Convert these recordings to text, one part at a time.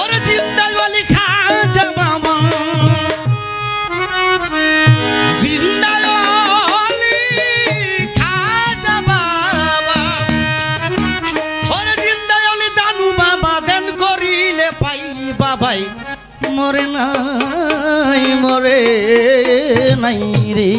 ওরে জিন্দাই বলি খাজা বাবা জিন্দাই বলি খাজা বাবা ওরে জিন্দাই বলি দানু বাবা দেন করিলে পাই বাবাই। মরে নাই মরে নাই রে।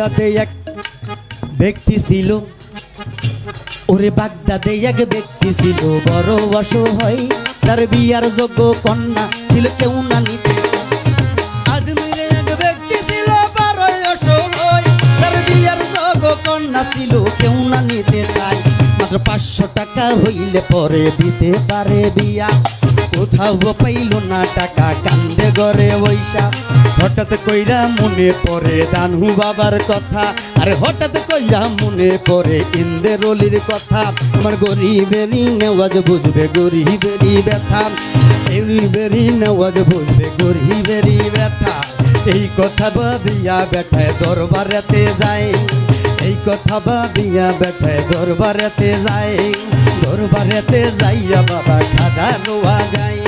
বাগদাদে এক ব্যক্তি ছিল। ওরে বাগদাদে এক ব্যক্তি ছিল। বড় অসহায়, তার বিয়ার যোগ্য কন্যা ছিল, কেউ না নিতে তার বিয়ার যোগ্য কন্যা ছিল, কেউ না নিতে চায়। মাত্র পাঁচশো টাকা হইলে পরে দিতে পারে বিয়া। কোথাও পাইল না টাকা, কান্দে গড়ে বৈশা। হঠাৎ কইরা মনে পড়ে দানহু বাবার কথা। আরে হঠাৎ কইরা মনে পড়ে ইন্দের অলির কথা। আমার গরিবেরই নেওয়াজ বুঝবে, গরিবেরই ব্যথা। গরিবেরই নেওয়াজ বুঝবে, গরিবেরই ব্যথা। এই কথা ভাবিয়া বেঠায় দরবারেতে যায়। এই কথা ভাবিয়া বেঠায় দরবারেতে যায়। দরবারেতে যাইয়া বাবা খাজা রোয়া যায়।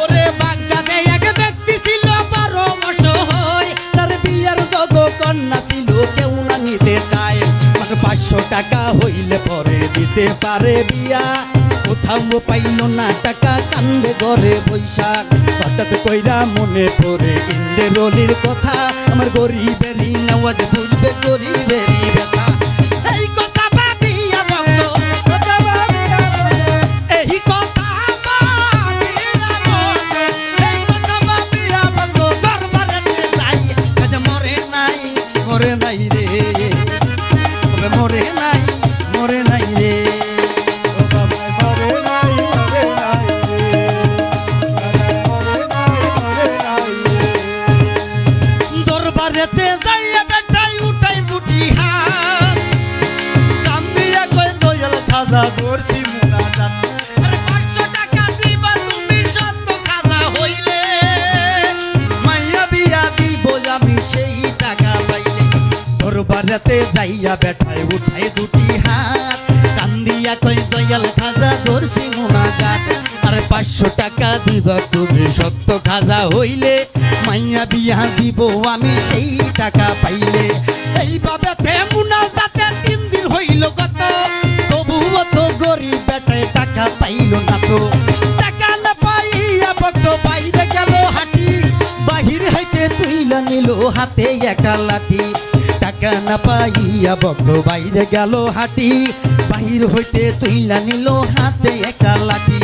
ওরে বাগদাদে, এক ব্যক্তি ছিল বড় অসহায়। তার বিয়ার যোগ্য কন্যা ছিল, কেউ না নিতে চায়। মাত্র পাঁচশো টাকা হইলে পরে দিতে পারে বিয়া। কোথাও পাইল না টাকা, কান্দে ঘরে বৈশাখ। হঠাৎ কইরা মনে পড়ে ইন্দের অলির কথা। আমার গরিবেরই নেওয়াজ বুঝবে গরিবেরই দরবারেতে যাইয়া খাজা ধরছি মুনাজাত আরে 500 টাকা দিবা তুমি, সত্য খাজা হইলে। মাইয়া বিয়া দিব সেই টাকা পাইলে। দরবারেতে যাইয়া বেটাই উঠাই দুটি হাত। কান্দিয়া কই দয়াল খাজা ধরছি মুনাজাত আরে পাঁচশো টাকা দিবা তুমি, সত্য খাজা হইলে। মাইয়া বিয়া দিব, আমি সেই টাকা পাইলে। এইভাবে তেমুনা যাতে তিন দিন হইল গত, তবুও তো গরিব বেটায় টাকা পাইল না তো। টাকা না পাইয়া ভক্ত বাইরে গেল হাঁটি, বাহির হইতে তুইলা নিল হাতে একটা লাঠি। টাকা না পাইয়া ভক্ত বাইরে গেল হাঁটি, বাহির হইতে তুইলা নিল হাতে একটা লাঠি।